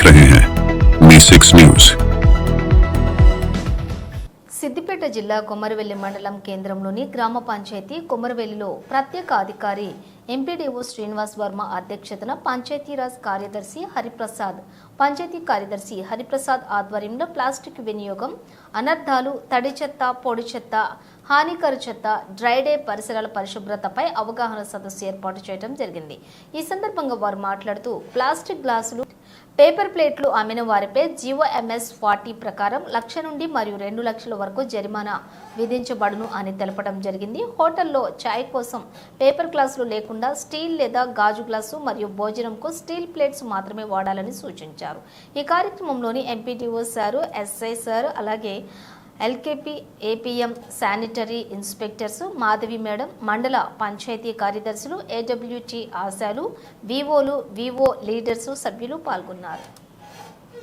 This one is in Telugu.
देख रहे हैं मी सिक्स न्यूज సిద్దిపేట జిల్లా కొమరవెల్లి మండలం కేంద్రంలోని గ్రామ పంచాయతీ కొమరవెల్లిలో ప్రత్యేక అధికారి ఎంపీడీఓ శ్రీనివాస్ వర్మ అధ్యక్షతన పంచాయతీరాజ్ కార్యదర్శి హరిప్రసాద్ పంచాయతీ కార్యదర్శి హరిప్రసాద్ ఆధ్వర్యంలో ప్లాస్టిక్ వినియోగం అనర్థాలు తడి చెత్త పొడి చెత్త హానికర చెత్త డ్రైడే పరిసరాల పరిశుభ్రతపై అవగాహన సదస్సు ఏర్పాటు చేయడం జరిగింది ఈ సందర్భంగా వారు మాట్లాడుతూ ప్లాస్టిక్ గ్లాసులు పేపర్ ప్లేట్లు అమ్మిన వారిపై జీవో ఎంఎస్ ఫార్టీ ప్రకారం లక్ష నుండి మరియు రెండు లక్షల వరకు జరిమానా విధించబడును అని తెలపడం జరిగింది. హోటల్లో చాయ్ కోసం పేపర్ గ్లాసులు లేకుండా స్టీల్ లేదా గాజు గ్లాసు మరియు భోజనంకు స్టీల్ ప్లేట్స్ మాత్రమే వాడాలని సూచించారు. ఈ కార్యక్రమంలోని ఎంపీటీఓ సారు ఎస్ఐ సార్ అలాగే LKP APM sanitary inspectors Madhavi madam మండల పంచాయతీ కార్యదర్శులు ఏడబ్ల్యూటీ ఆశాలు వివోలు వివో లీడర్స్ సభ్యులు పాల్గొన్నారు.